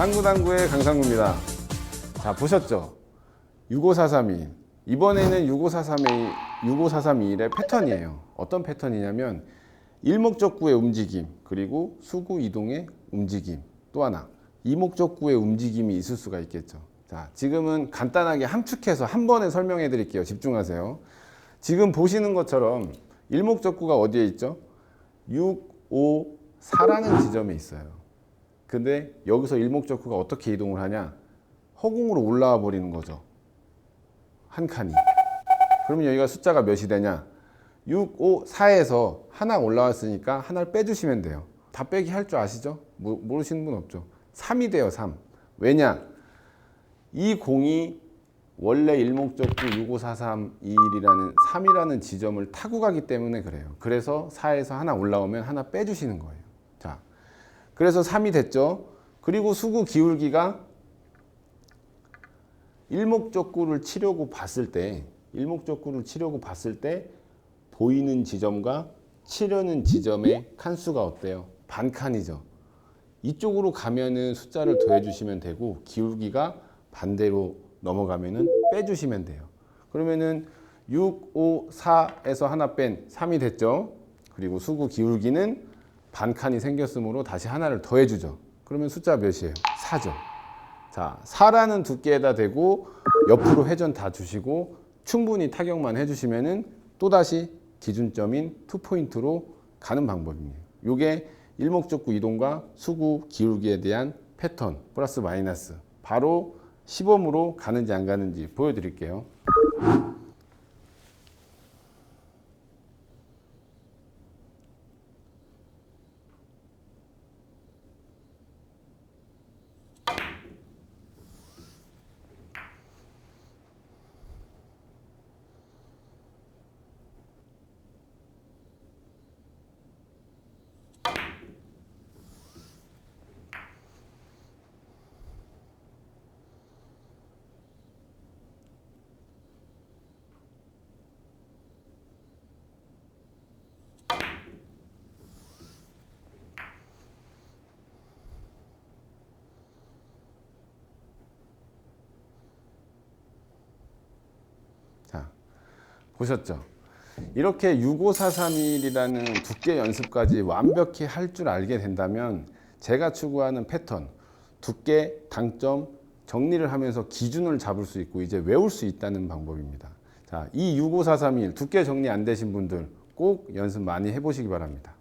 상구당구의 강상구입니다. 자, 보셨죠? 65432. 이번에는 65432, 65431의 패턴이에요. 어떤 패턴이냐면, 일목적구의 움직임, 그리고 수구 이동의 움직임. 또 하나, 이목적구의 움직임이 있을 수가 있겠죠. 자, 지금은 간단하게 함축해서 한 번에 설명해 드릴게요. 집중하세요. 지금 보시는 것처럼 일목적구가 어디에 있죠? 6, 5, 4라는 지점에 있어요. 근데 여기서 일목적구가 어떻게 이동을 하냐? 허공으로 올라와 버리는 거죠. 한 칸이. 그러면 여기가 숫자가 몇이 되냐? 6, 5, 4에서 하나 올라왔으니까 하나를 빼주시면 돼요. 다 빼기 할 줄 아시죠? 모, 모르시는 분 없죠? 3이 돼요, 3. 왜냐? 이 공이 원래 일목적구 65432이라는 3이라는 지점을 타고 가기 때문에 그래요. 그래서 4에서 하나 올라오면 하나 빼주시는 거예요. 자, 그래서 3이 됐죠. 그리고 수구 기울기가 일목적구를 치려고 봤을 때 일목적구를 치려고 봤을 때 보이는 지점과 치려는 지점의 칸수가 어때요? 반칸이죠. 이쪽으로 가면은 숫자를 더해 주시면 되고 기울기가 반대로 넘어가면은 빼 주시면 돼요. 그러면은 6, 5, 4에서 하나 뺀 3이 됐죠. 그리고 수구 기울기는 반칸이 생겼으므로 다시 하나를 더해 주죠. 그러면 숫자 몇이에요? 4죠. 자, 4라는 두께에다 대고 옆으로 회전 다 주시고 충분히 타격만 해주시면은 또다시 기준점인 투포인트로 가는 방법입니다. 요게 일목적구 이동과 수구 기울기에 대한 패턴 플러스 마이너스 바로 시범으로 가는지 안 가는지 보여드릴게요. 보셨죠? 이렇게 65431이라는 두께 연습까지 완벽히 할 줄 알게 된다면 제가 추구하는 패턴, 두께, 당점, 정리를 하면서 기준을 잡을 수 있고 이제 외울 수 있다는 방법입니다. 자, 이 65431 두께 정리 안 되신 분들 꼭 연습 많이 해보시기 바랍니다.